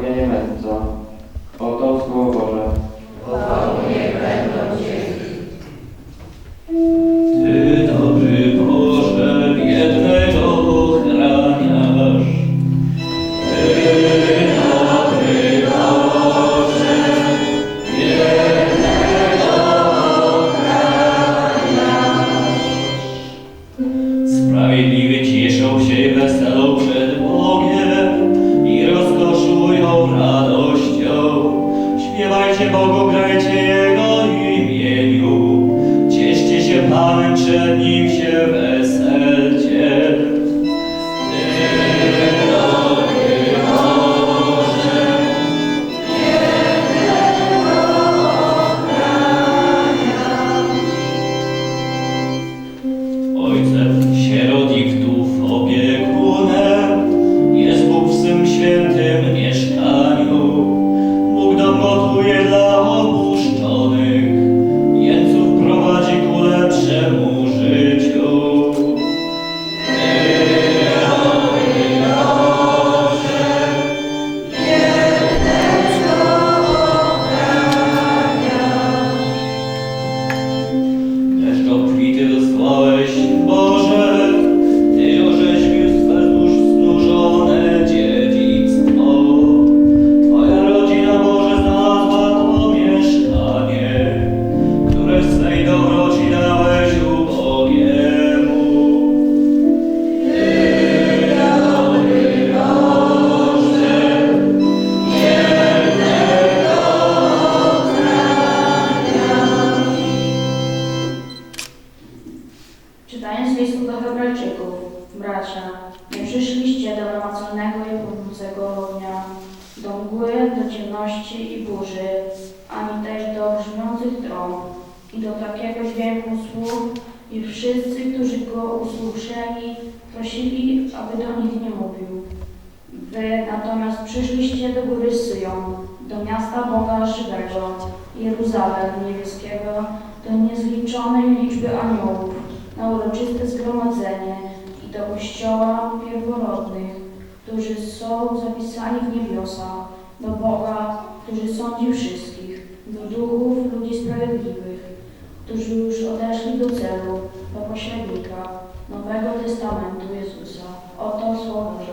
zbawienie mędrca. Oto Słowo Boże. Panem, przed Nim się weselcie. List do Hebrajczyków, bracia, nie przyszliście do namacalnego i płonącego ognia, do mgły, do ciemności i burzy, ani też do brzmiących trąb i do takiego dźwięku słów, i wszyscy, którzy go usłyszeli, prosili, aby do nich nie mówił. Wy natomiast przyszliście do góry Syjon, do miasta Boga żywego, Jeruzalem niebieskiego, do niezliczonej liczby aniołów, na uroczyste zgromadzenie i do kościoła pierworodnych, którzy są zapisani w niebiosach, do Boga, który sądzi wszystkich, do duchów ludzi sprawiedliwych, którzy już odeszli do celu, do pośrednika Nowego Testamentu Jezusa. Oto Słowo Boże.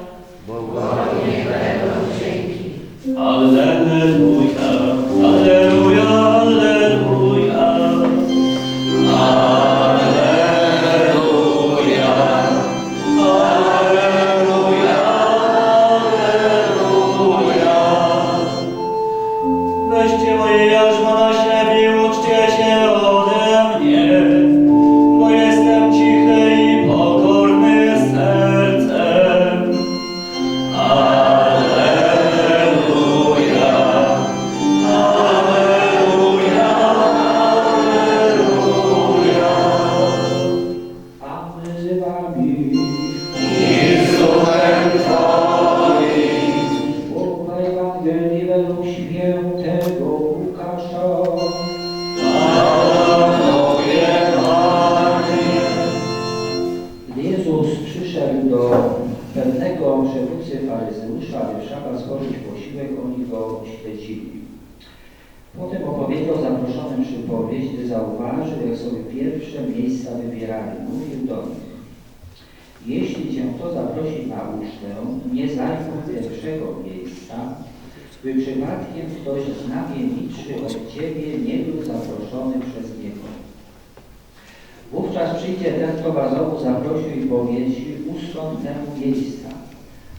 Alleluja, Alleluja, Potem opowiedział zaproszonym przypowieść, gdy zauważył, jak sobie pierwsze miejsca wybierali. Mówił do nich, jeśli cię kto zaprosi na ucztę, nie zajmą pierwszego miejsca, by przypadkiem ktoś znamienitszy od ciebie nie był zaproszony przez niego. Wówczas przyjdzie ten, kto was znowu zaprosił i powie ci, ustąp temu miejsca,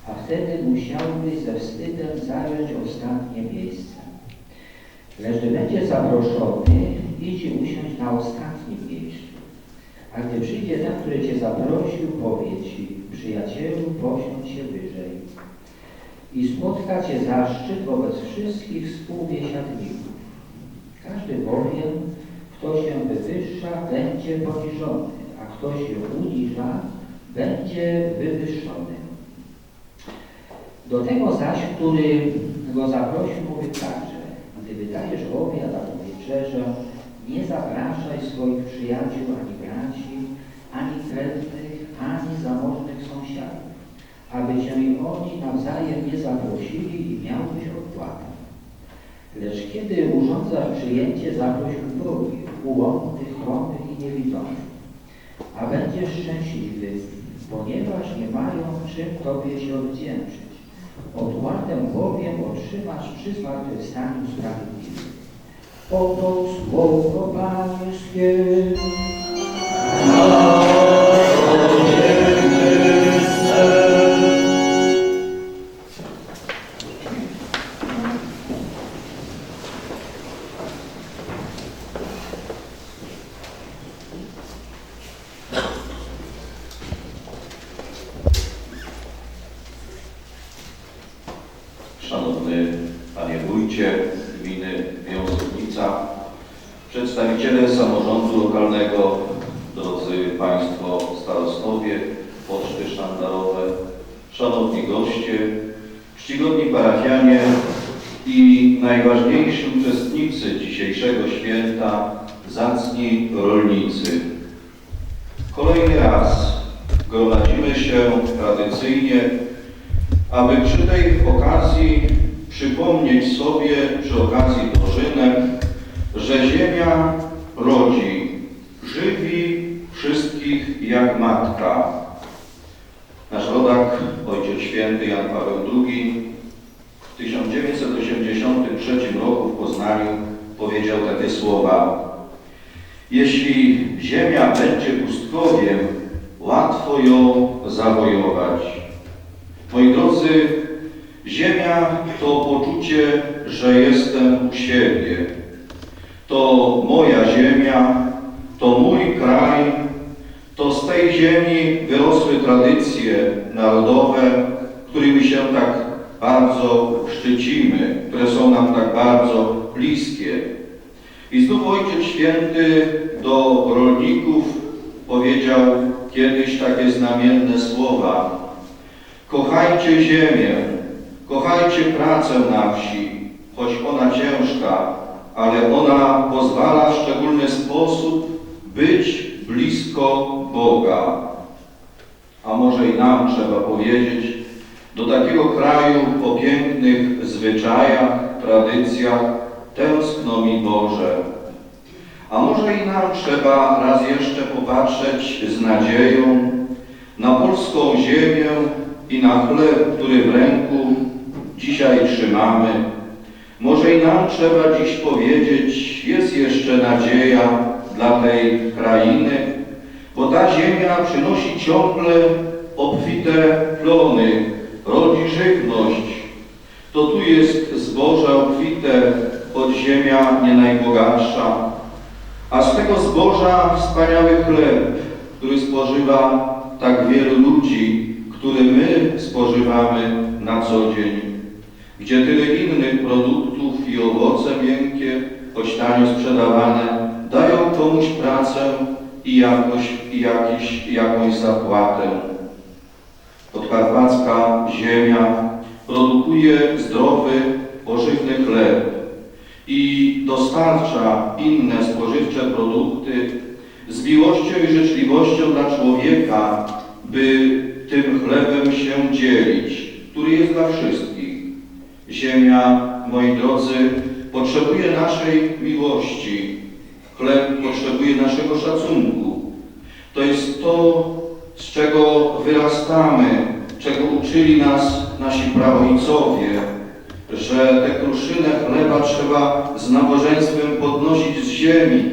a wtedy musiałbyś ze wstydem zająć ostatnie miejsce. Lecz gdy będzie zaproszony, idź i usiądź na ostatnim miejscu. A gdy przyjdzie ten, który cię zaprosił, powie ci, przyjacielu, posiądź się wyżej. I spotka cię zaszczyt wobec wszystkich współbiesiadników. Każdy bowiem, kto się wywyższa, będzie poniżony, a kto się uniża, będzie wywyższony. Do tego zaś, który go zaprosił, mówi także, gdy wydajesz obiad albo wieczerzę, nie zapraszaj swoich przyjaciół, ani braci, ani krewnych, ani zamożnych sąsiadów, aby cię i oni nawzajem nie zaprosili i miałbyś od Lecz kiedy urządzasz przyjęcie, zaproś ubogich, ułomnych, chromych i niewidzących. A będziesz szczęśliwy, ponieważ nie mają czym Tobie się odwdzięczyć. Odpłatę bowiem otrzymasz przy zmartwychwstaniu sprawiedliwych. Oto słowo Pańskie. Szanowny Panie Wójcie Gminy Wiązownica, przedstawiciele samorządu lokalnego, drodzy Państwo starostowie, poczty sztandarowe, szanowni goście, czcigodni parafianie i najważniejsi uczestnicy dzisiejszego święta, zacni rolnicy. Kolejny raz gromadzimy się tradycyjnie aby przy tej okazji przypomnieć sobie, przy okazji dożynek, że ziemia rodzi, żywi wszystkich jak matka. Nasz rodak, Ojciec Święty Jan Paweł II w 1983 roku w Poznaniu powiedział takie słowa Jeśli ziemia będzie pustkowiem, łatwo ją zawojować. Drodzy, ziemia to poczucie, że jestem u siebie. To moja ziemia, to mój kraj, to z tej ziemi wyrosły tradycje narodowe, którymi się tak bardzo szczycimy, które są nam tak bardzo bliskie. I znów Ojciec Święty do rolników powiedział kiedyś takie znamienne słowa. Kochajcie ziemię, kochajcie pracę na wsi, choć ona ciężka, ale ona pozwala w szczególny sposób być blisko Boga. A może i nam trzeba powiedzieć, do takiego kraju o pięknych zwyczajach, tradycjach tęskno mi Boże. A może i nam trzeba raz jeszcze popatrzeć z nadzieją na polską ziemię i na chleb, który w ręku dzisiaj trzymamy. Może i nam trzeba dziś powiedzieć, jest jeszcze nadzieja dla tej krainy, bo ta ziemia przynosi ciągle obfite plony, rodzi żywność. To tu jest zboże obfite, choć ziemia nie najbogatsza. A z tego zboża wspaniały chleb, który spożywa tak wielu ludzi, który my spożywamy na co dzień. Gdzie tyle innych produktów i owoce miękkie, choć tanio sprzedawane, dają komuś pracę i, jakoś, i jakiś, jakąś zapłatę. Podkarpacka ziemia produkuje zdrowy, pożywny chleb i dostarcza inne spożywcze produkty z miłością i życzliwością dla człowieka, by tym chlebem się dzielić, który jest dla wszystkich. Ziemia, moi drodzy, potrzebuje naszej miłości. Chleb potrzebuje naszego szacunku. To jest to, z czego wyrastamy, czego uczyli nas nasi praojcowie, że tę kruszynę chleba trzeba z nabożeństwem podnosić z ziemi,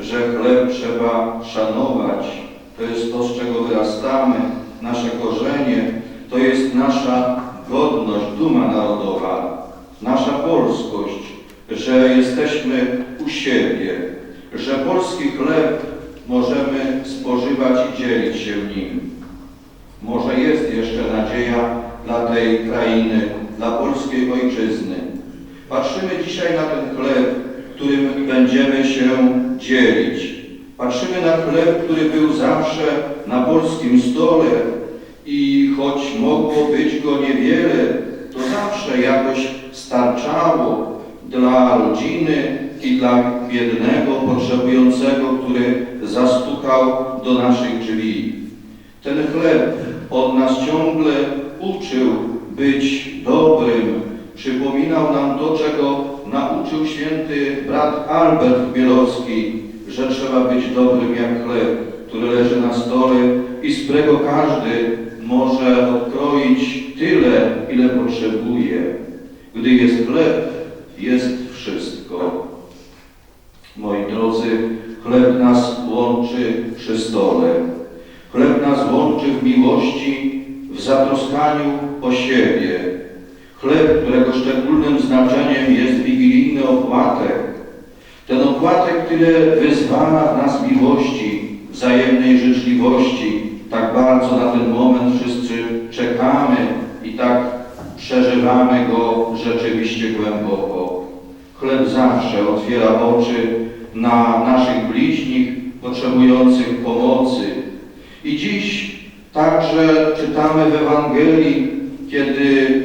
że chleb trzeba szanować. To jest to, z czego wyrastamy, nasze korzenie, to jest nasza godność, duma narodowa, nasza polskość, że jesteśmy u siebie, że polski chleb możemy spożywać i dzielić się nim. Może jest jeszcze nadzieja dla tej krainy, dla polskiej ojczyzny. Patrzymy dzisiaj na ten chleb, którym będziemy się dzielić. Patrzymy na chleb, który był zawsze na polskim stole i choć mogło być go niewiele, to zawsze jakoś starczało dla rodziny i dla biednego, potrzebującego, który zastukał do naszych drzwi. Ten chleb od nas ciągle uczył być dobrym, przypominał nam to, czego nauczył uczył święty brat Albert Bielowski, że trzeba być dobrym jak chleb, który leży na stole i z którego każdy może odkroić tyle, ile potrzebuje. Gdy jest chleb, jest wszystko. Moi drodzy, chleb nas łączy przy stole. Chleb nas łączy w miłości, w zatroskaniu o siebie. Chleb, którego szczególnym znaczeniem jest wigilijny opłatek. Ten opłatek, który wyzwala w nas miłości, wzajemnej życzliwości. Tak bardzo na ten moment wszyscy czekamy i tak przeżywamy go rzeczywiście głęboko. Chleb zawsze otwiera oczy na naszych bliźnich potrzebujących pomocy. I dziś także czytamy w Ewangelii, kiedy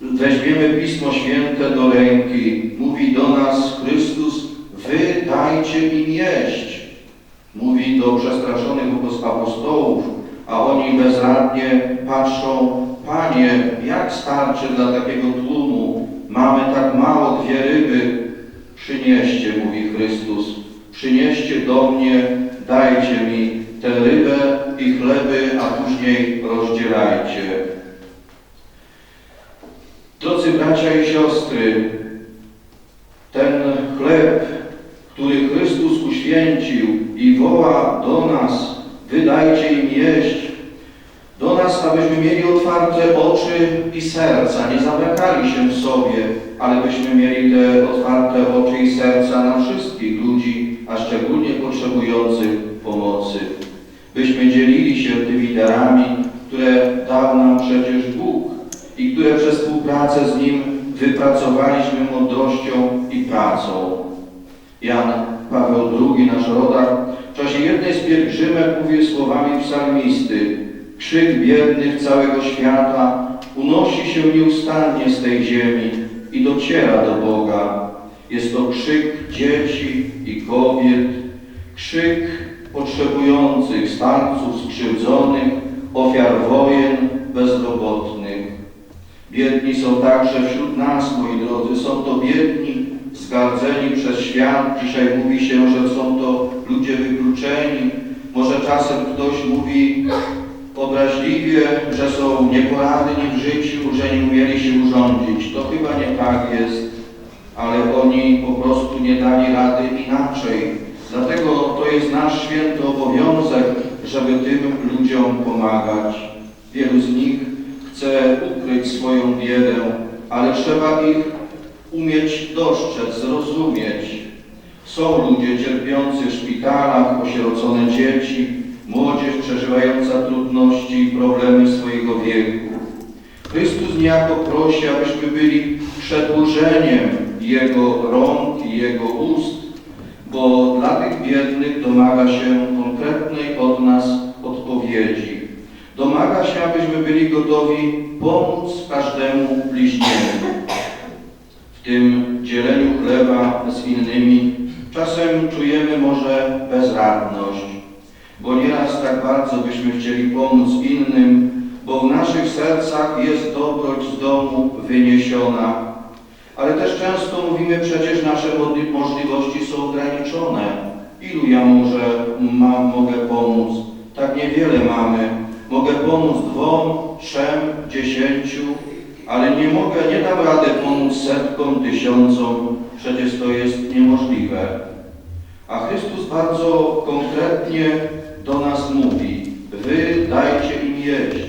weźmiemy Pismo Święte do ręki, mówi do nas Chrystus, wy dajcie im jeść. Mówi do przestraszonych apostołów, a oni bezradnie patrzą, Panie, jak starczy dla takiego tłumu? Mamy tak mało, dwie ryby. Przynieście, mówi Chrystus, przynieście do mnie, dajcie mi tę rybę i chleby, a później rozdzielajcie. Drodzy bracia i siostry, ten chleb, który Chrystus uświęcił i woła do nas, wydajcie im jeść, do nas, abyśmy mieli otwarte oczy i serca, nie zamykali się w sobie, ale byśmy mieli te otwarte oczy i serca na wszystkich ludzi, a szczególnie potrzebujących pomocy. Byśmy dzielili się tymi darami, które dał nam przecież Bóg i które przez współpracę z Nim wypracowaliśmy mądrością i pracą. Jan Paweł II, nasz rodak, w czasie jednej z pielgrzymek mówi słowami psalmisty Krzyk biednych całego świata unosi się nieustannie z tej ziemi i dociera do Boga. Jest to krzyk dzieci i kobiet, krzyk potrzebujących, starców, skrzywdzonych, ofiar wojen, bezrobotnych. Biedni są także wśród nas, moi drodzy. Są to biedni, zgardzeni przez świat. Dzisiaj mówi się, że są to ludzie wykluczeni. Może czasem ktoś mówi obraźliwie, że są nieporadni w życiu, że nie umieli się urządzić. To chyba nie tak jest, ale oni po prostu nie dali rady inaczej. Dlatego to jest nasz święty obowiązek, żeby tym ludziom pomagać. Wielu z nich chce ukryć swoją biedę, ale trzeba ich umieć dostrzec, zrozumieć. Są ludzie cierpiący w szpitalach, osierocone dzieci, młodzież przeżywająca trudności i problemy swojego wieku. Chrystus niejako prosi, abyśmy byli przedłużeniem Jego rąk i Jego ust, bo dla tych biednych domaga się konkretnej od nas odpowiedzi. Domaga się, abyśmy byli gotowi pomóc każdemu bliźniemu. W tym dzieleniu chleba z innymi czasem czujemy może bezradność, bo nieraz tak bardzo byśmy chcieli pomóc innym, bo w naszych sercach jest dobroć z domu wyniesiona. Ale też często mówimy, przecież nasze możliwości są ograniczone. Ilu ja może mam, mogę pomóc? Tak niewiele mamy. Mogę pomóc dwom, trzem, dziesięciu, ale nie mogę, nie dam rady pomóc setkom, tysiącom. Przecież to jest niemożliwe. A Chrystus bardzo konkretnie do nas mówi, wy dajcie im jeść.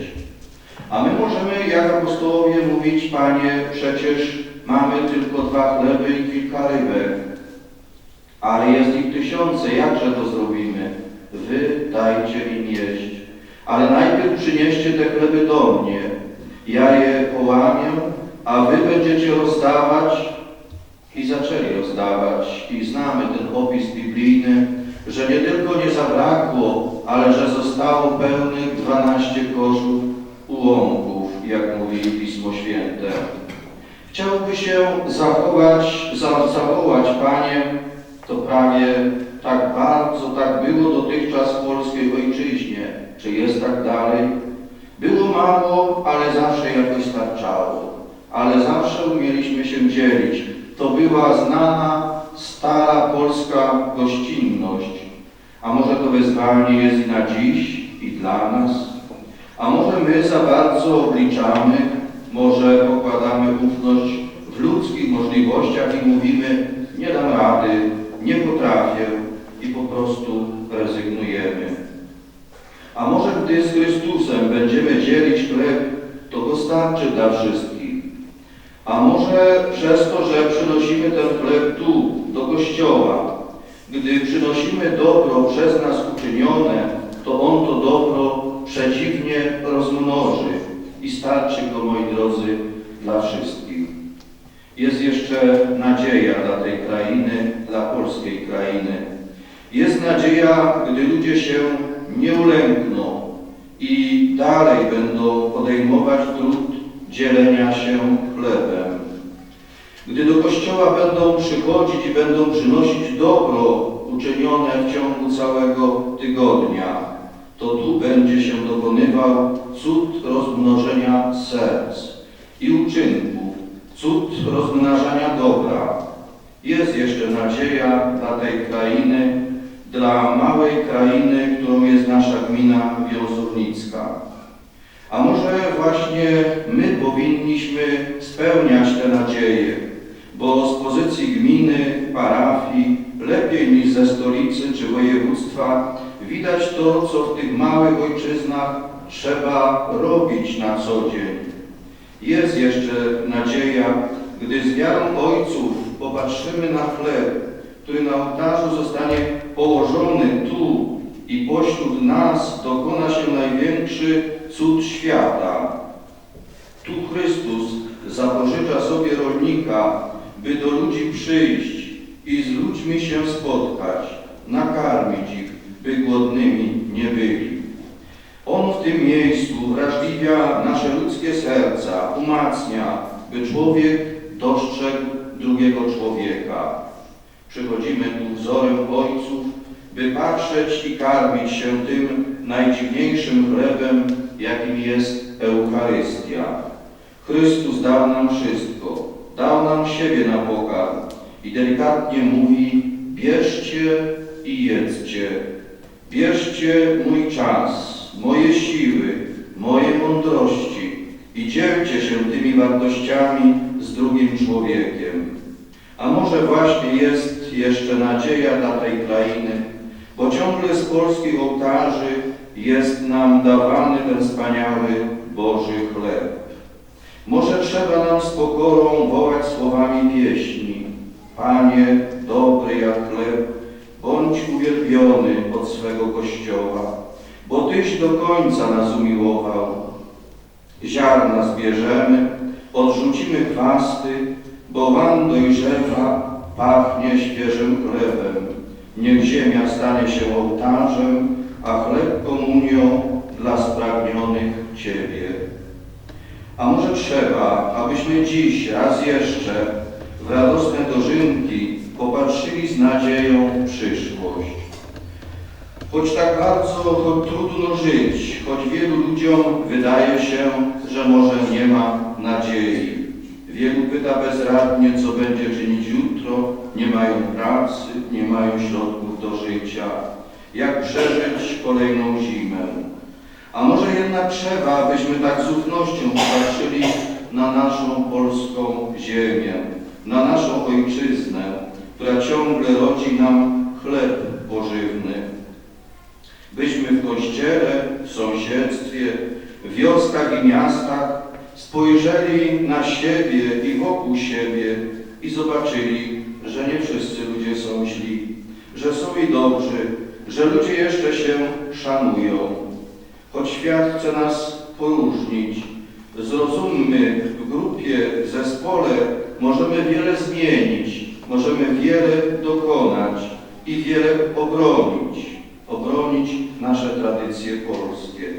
A my możemy, jak apostołowie, mówić, Panie, przecież mamy tylko dwa chleby i kilka rybek, ale jest ich tysiące, jakże to zrobimy? Wy dajcie im jeść. Ale najpierw przynieście te chleby do mnie, ja je połamię, a wy będziecie rozdawać i zaczęli rozdawać. I znamy ten opis biblijny, że nie tylko nie zabrakło, ale że zostało pełnych 12 koszów ułomków, jak mówi Pismo Święte. Chciałby się zachować, za, zawołać, Panie, to prawie tak bardzo, tak było dotychczas w polskiej ojczyźnie. Czy jest tak dalej? Było mało, ale zawsze jakoś starczało. Ale zawsze umieliśmy się dzielić. to była znana, stara polska gościnność. A może to wezwanie jest i na dziś, i dla nas? A może my za bardzo obliczamy, może pokładamy ufność w ludzkich możliwościach i mówimy, nie dam rady, nie potrafię i po prostu rezygnujemy. A może gdy z Chrystusem będziemy dzielić chleb, to go starczy dla wszystkich. A może przez to, że przynosimy ten chleb tu, do Kościoła, gdy przynosimy dobro przez nas uczynione, to On to dobro przeciwnie rozmnoży i starczy go, moi drodzy, dla wszystkich. Jest jeszcze nadzieja dla tej krainy, dla polskiej krainy. Jest nadzieja, gdy ludzie się nie ulękną i dalej będą podejmować trud dzielenia się chlebem. Gdy do kościoła będą przychodzić i będą przynosić dobro uczynione w ciągu całego tygodnia, to tu będzie się dokonywał cud rozmnożenia serc i uczynków, cud rozmnażania dobra. Jest jeszcze nadzieja dla tej krainy, dla małej krainy, którą jest nasza gmina Wielosornicka. A może właśnie my powinniśmy spełniać te nadzieje, bo z pozycji gminy, parafii, lepiej niż ze stolicy czy województwa widać to, co w tych małych ojczyznach trzeba robić na co dzień. Jest jeszcze nadzieja, gdy z wiarą ojców popatrzymy na chleb, który na ołtarzu zostanie położony tu i pośród nas dokona się największy cud świata. Tu Chrystus zapożycza sobie rolnika, by do ludzi przyjść i z ludźmi się spotkać, nakarmić ich, by głodnymi nie byli. On w tym miejscu wrażliwia nasze ludzkie serca, umacnia, by człowiek dostrzegł drugiego człowieka. Przychodzimy patrzeć i karmić się tym najdziwniejszym chlebem, jakim jest Eucharystia. Chrystus dał nam wszystko, dał nam siebie na pokarm i delikatnie mówi, bierzcie i jedzcie. Bierzcie mój czas, moje siły, moje mądrości i dzielcie się tymi wartościami z drugim człowiekiem. A może właśnie jest jeszcze nadzieja dla tej krainy, bo ciągle z polskich ołtarzy jest nam dawany ten wspaniały Boży chleb. Może trzeba nam z pokorą wołać słowami pieśni. Panie, dobry jak chleb, bądź uwielbiony od swego Kościoła, bo Tyś do końca nas umiłował. Ziarna zbierzemy, odrzucimy chwasty, bo łan dojrzewa, pachnie świeżym chlebem. Niech ziemia stanie się ołtarzem, a chleb komunią dla spragnionych Ciebie. A może trzeba, abyśmy dziś raz jeszcze w radosne dożynki popatrzyli z nadzieją w przyszłość. Choć tak bardzo trudno żyć, choć wielu ludziom wydaje się, że może nie ma nadziei. Wielu pyta bezradnie, co będzie czynić jutro, nie mają pracy, nie mają środków do życia. Jak przeżyć kolejną zimę? A może jednak trzeba, abyśmy tak z ufnością popatrzyli na naszą polską ziemię, na naszą ojczyznę, która ciągle rodzi nam chleb pożywny. Byśmy w kościele, w sąsiedztwie, w wioskach i miastach spojrzeli na siebie i wokół siebie i zobaczyli, że nie wszyscy ludzie są źli, że są i dobrzy, że ludzie jeszcze się szanują. Choć świat chce nas poróżnić, zrozummy w grupie, w zespole możemy wiele zmienić, możemy wiele dokonać i wiele obronić, obronić nasze tradycje polskie,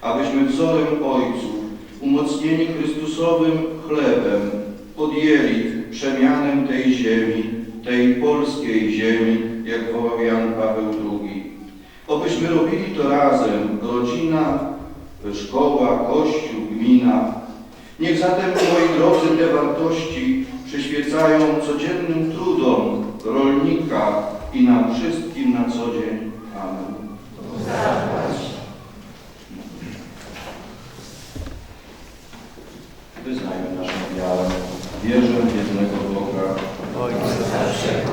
abyśmy wzorem ojców, umocnieni Chrystusowym chlebem, podjęli przemianę tej ziemi, tej polskiej ziemi, jak wołał Jan Paweł II. Obyśmy robili to razem, rodzina, szkoła, kościół, gmina. Niech zatem, moi drodzy, te wartości przyświecają codziennym trudom rolnika i nam wszystkim na co dzień. Amen.